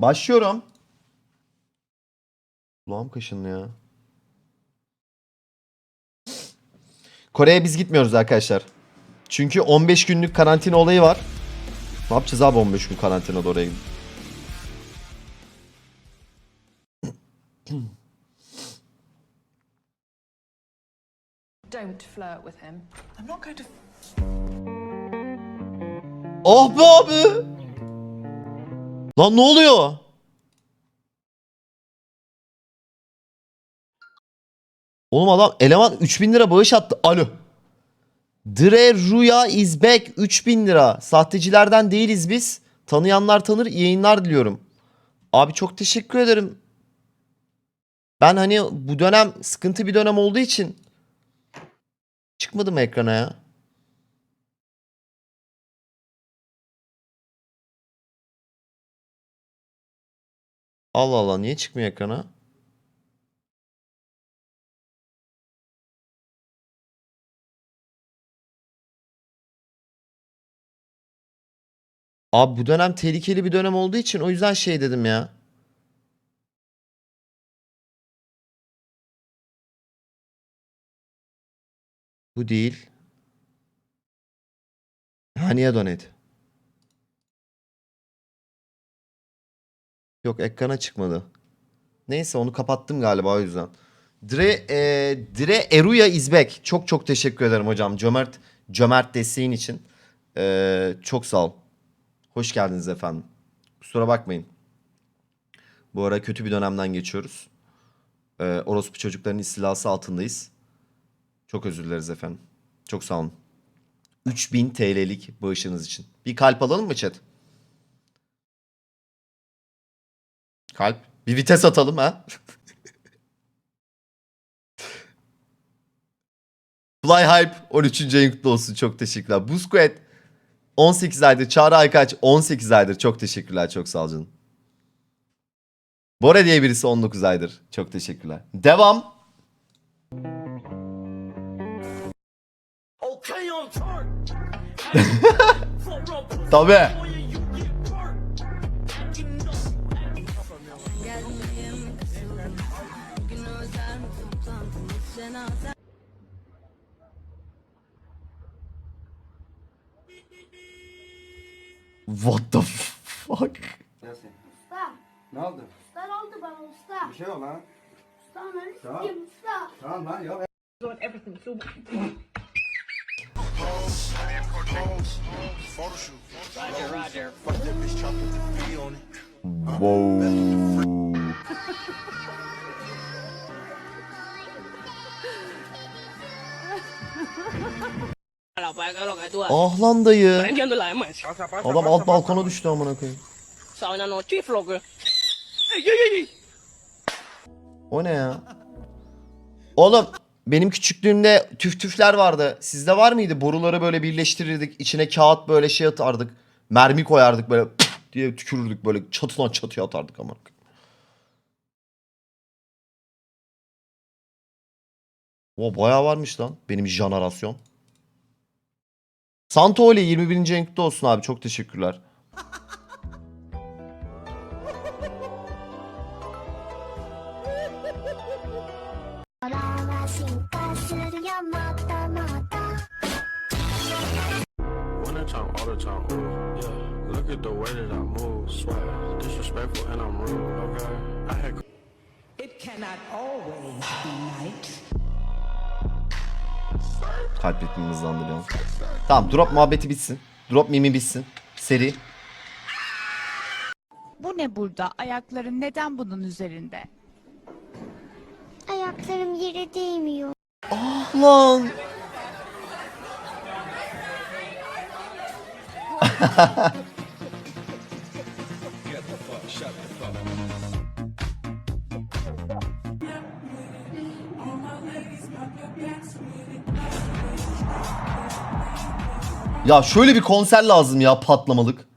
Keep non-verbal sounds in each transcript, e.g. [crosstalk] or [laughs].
Başlıyorum. Kulağım kaşındı ya. Kore'ye biz gitmiyoruz arkadaşlar. Çünkü 15 günlük karantina olayı var. Ne yapacağız abi 15 gün karantinada oraya gidip? Don't flirt with him. I'm not going to. Ah be abi. Lan ne oluyor? Oğlum adam eleman 3000 lira bağış attı. Alo. Dre Ruya is back 3000 lira. Sahtecilerden değiliz biz. Tanıyanlar tanır yayınlar diliyorum. Abi çok teşekkür ederim. Ben hani bu dönem sıkıntı bir dönem olduğu için çıkmadım ekrana ya. Allah Allah niye çıkmıyor ekrana? Abi bu dönem tehlikeli bir dönem olduğu için o yüzden şey dedim ya. Bu değil. Ha niye donate? Yok ekrana çıkmadı. Neyse onu kapattım galiba o yüzden. Dre, e, Dre Eruya İzbek. Çok çok teşekkür ederim hocam. Cömert cömert desteğin için. E, çok sağ ol. Hoş geldiniz efendim. Kusura bakmayın. Bu ara kötü bir dönemden geçiyoruz. E, orospu çocukların istilası altındayız. Çok özür dileriz efendim. Çok sağ olun. 3000 TL'lik bağışınız için. Bir kalp alalım mı chat? Kalp. Bir vites atalım ha. [laughs] Fly Hype 13. ayın kutlu olsun. Çok teşekkürler. Busquet 18 aydır. Çağrı Aykaç 18 aydır. Çok teşekkürler. Çok sağ ol canım. Bora diye birisi 19 aydır. Çok teşekkürler. Devam. Okay. [laughs] Tabii. What the fuck? Nasıl? Usta, Ne oldu? usta ne oldu bana usta? Bir şey yok lan. Usta ne Tamam. isteyeyim usta? Tamam lan yok. Wow. ¿Qué es lo que tú haces? [laughs] Ah lan dayı. Adam alt balkona düştü amına koyayım. O ne ya? Oğlum benim küçüklüğümde tüf tüfler vardı. Sizde var mıydı? Boruları böyle birleştirirdik. içine kağıt böyle şey atardık. Mermi koyardık böyle diye tükürürdük böyle çatıdan çatıya atardık amına koyayım. O bayağı varmış lan benim jenerasyon. Santoli 21. renkte olsun abi çok teşekkürler. Had It cannot always be night. Kalp ritmimi hızlandırıyorum. Tamam drop muhabbeti bitsin. Drop mimi bitsin. Seri. Bu ne burada? Ayakların neden bunun üzerinde? Ayaklarım yere değmiyor. Lan. [laughs] ya şöyle bir konser lazım ya patlamalık.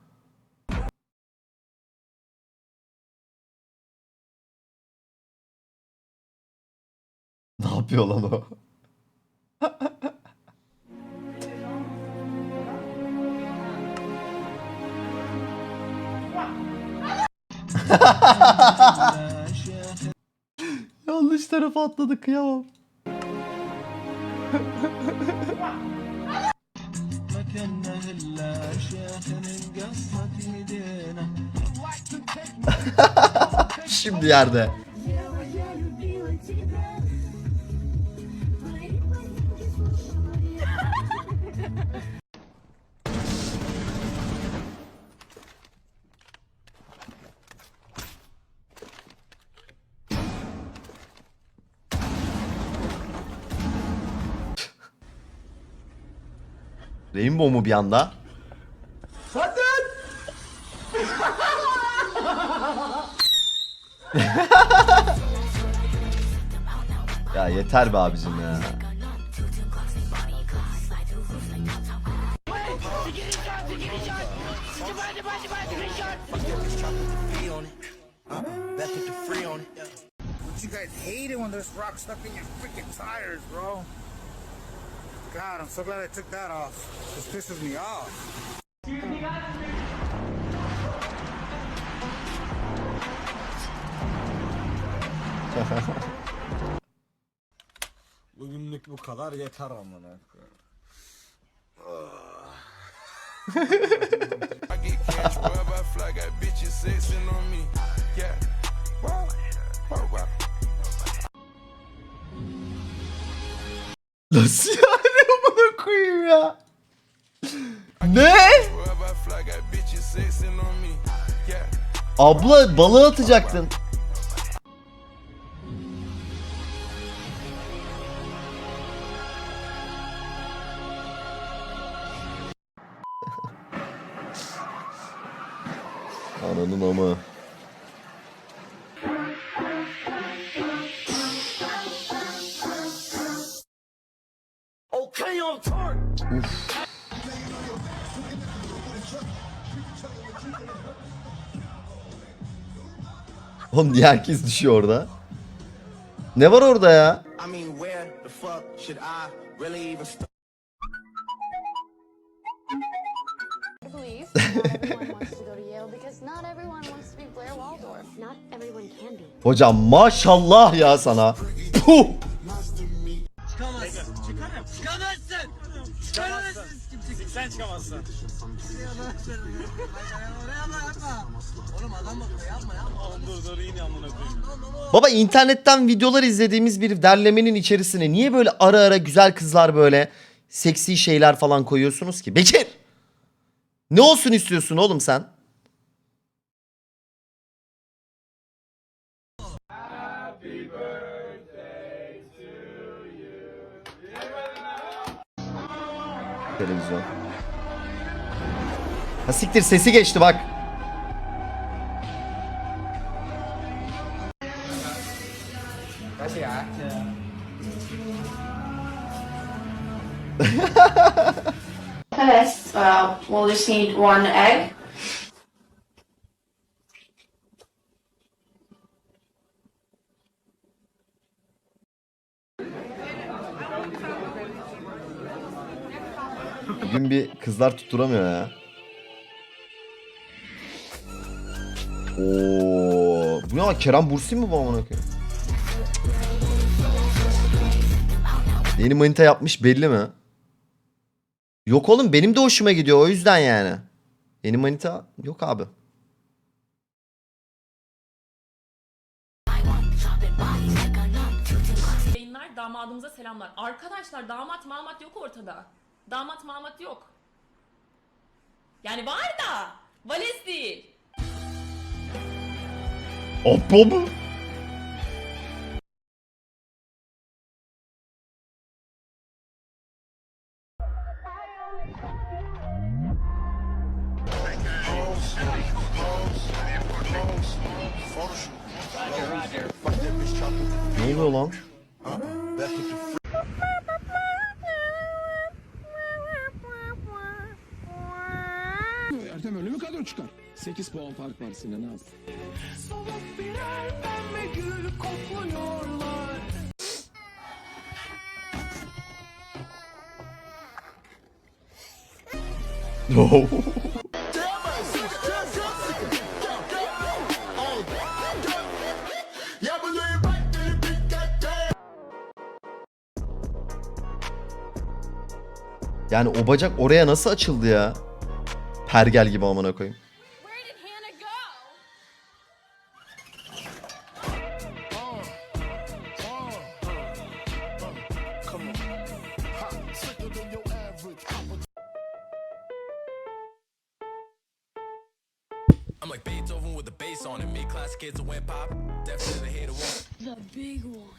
Ne yapıyor lan o? [laughs] Yanlış tarafa atladı kıyamam. [laughs] [laughs] Şimdi yerde. Rainbow mu bir anda? [laughs] ya yeter be abicim ya. You guys hate it when there's rocks stuck in your freaking tires, bro. God, I'm so glad I took that off. This pisses me off. Bugünlük bu kadar yeter amına wow. Nasıl amına koyayım ya? Ne? Abla balığı atacaktın. Ananın amı. Oğlum niye herkes düşüyor orada? Ne var orada ya? I mean, where the fuck [laughs] ya sana. Puh! Baba internetten videolar izlediğimiz bir derlemenin içerisine niye böyle ara ara güzel kızlar böyle seksi şeyler falan koyuyorsunuz ki? Bekir! Ne olsun istiyorsun oğlum sen? Televizyon. Ha siktir sesi geçti bak. This, uh, we'll just need one egg. Bugün bir kızlar tutturamıyor ya. Oo, bu ne lan? Kerem Bursi mi bu amına koyayım? Yeni manita yapmış belli mi? Yok oğlum benim de hoşuma gidiyor o yüzden yani. Yeni manita yok abi. Yayınlar damadımıza selamlar. Arkadaşlar damat mamat yok ortada. Damat mamat yok. Yani var da valiz değil. Abba mı? Ne oluyor lan? 8 puan fark var Sinan az. Sabah birer pembe gül kokluyorlar. No. Yani o bacak oraya nasıl açıldı ya? Pergel gibi amına koyayım. Kids who went pop. Definitely the hater one. The big one.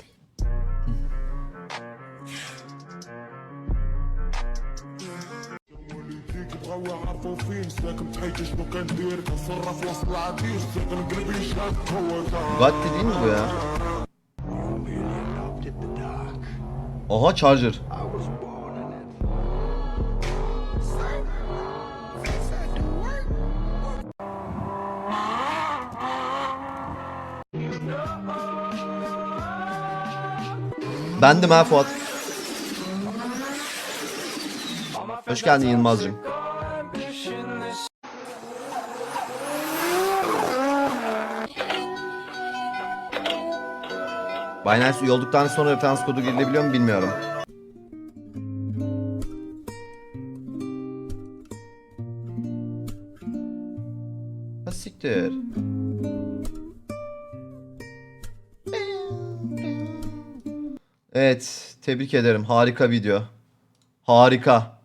Bugatti değil mi bu ya? Aha Charger. Bendim ha Fuat. Hoş geldin Yılmaz'cığım. Binance üye olduktan sonra referans kodu girilebiliyor mu bilmiyorum. Tebrik ederim. Harika video. Harika.